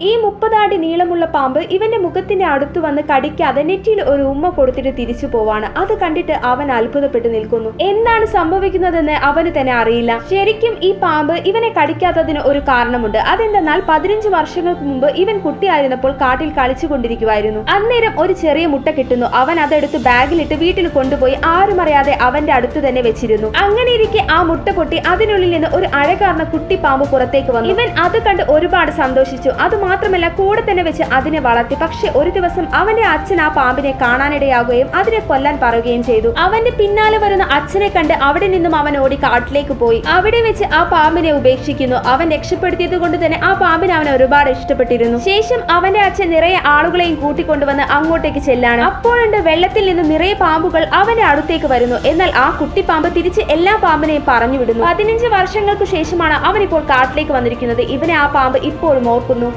ഈ മുപ്പതാടി നീളമുള്ള പാമ്പ് ഇവന്റെ മുഖത്തിന്റെ അടുത്ത് വന്ന് കടിക്കാതെ നെറ്റിയിൽ ഒരു ഉമ്മ കൊടുത്തിട്ട് തിരിച്ചു പോവാണ്. അത് കണ്ടിട്ട് അവൻ അത്ഭുതപ്പെട്ടു നിൽക്കുന്നു. എന്താണ് സംഭവിക്കുന്നതെന്ന് അവന് തന്നെ അറിയില്ല. ശരിക്കും ഈ പാമ്പ് ഇവനെ കടിക്കാത്തതിന് ഒരു കാരണമുണ്ട്. അതെന്തെന്നാൽ പതിനഞ്ച് വർഷങ്ങൾക്ക് മുമ്പ് ഇവൻ കുട്ടിയായിരുന്നപ്പോൾ കാട്ടിൽ കളിച്ചു കൊണ്ടിരിക്കുവായിരുന്നു അന്നേരം ഒരു ചെറിയ മുട്ട കിട്ടുന്നു. അവൻ അതെടുത്ത് ബാഗിലിട്ട് വീട്ടിൽ കൊണ്ടുപോയി ആരും അറിയാതെ അവന്റെ അടുത്ത് തന്നെ വെച്ചിരുന്നു. അങ്ങനെ ഇരിക്കെ ആ മുട്ട പൊട്ടി അതിനുള്ളിൽ നിന്ന് ഒരു അഴകാർന്ന കുട്ടി പാമ്പ് പുറത്തേക്ക് വന്നു. ഇവൻ അത് കണ്ട് ഒരുപാട് സന്തോഷിച്ചു. അത് മാത്രമല്ല കൂടെ തന്നെ വെച്ച് അതിനെ വളർത്തി. പക്ഷെ ഒരു ദിവസം അവന്റെ അച്ഛൻ ആ പാമ്പിനെ കാണാനിടയാകുകയും അതിനെ കൊല്ലാൻ പറയുകയും ചെയ്തു. അവന്റെ പിന്നാലെ വരുന്ന അച്ഛനെ കണ്ട് അവിടെ നിന്നും അവൻ ഓടി കാട്ടിലേക്ക് പോയി. അവിടെ വെച്ച് ആ പാമ്പിനെ ഉപേക്ഷിക്കുന്നു. അവൻ രക്ഷപ്പെടുത്തിയത് കൊണ്ട് തന്നെ ആ പാമ്പിനെ അവൻ ഒരുപാട് ഇഷ്ടപ്പെട്ടിരുന്നു. ശേഷം അവന്റെ അച്ഛൻ നിറയെ ആളുകളെയും കൂട്ടിക്കൊണ്ടുവന്ന് അങ്ങോട്ടേക്ക് ചെല്ലാണ്. അപ്പോഴുണ്ട് വെള്ളത്തിൽ നിന്ന് നിറയെ പാമ്പുകൾ അവന്റെ അടുത്തേക്ക് വരുന്നു. എന്നാൽ ആ കുട്ടി പാമ്പ് തിരിച്ച് എല്ലാ പാമ്പിനെയും പറഞ്ഞു വിടുന്നു. പതിനഞ്ച് വർഷങ്ങൾക്ക് ശേഷമാണ് അവൻ ഇപ്പോൾ കാട്ടിലേക്ക് വന്നിരിക്കുന്നത്. ഇവനെ ആ പാമ്പ് ഇപ്പോഴും ഓർക്കുന്നു.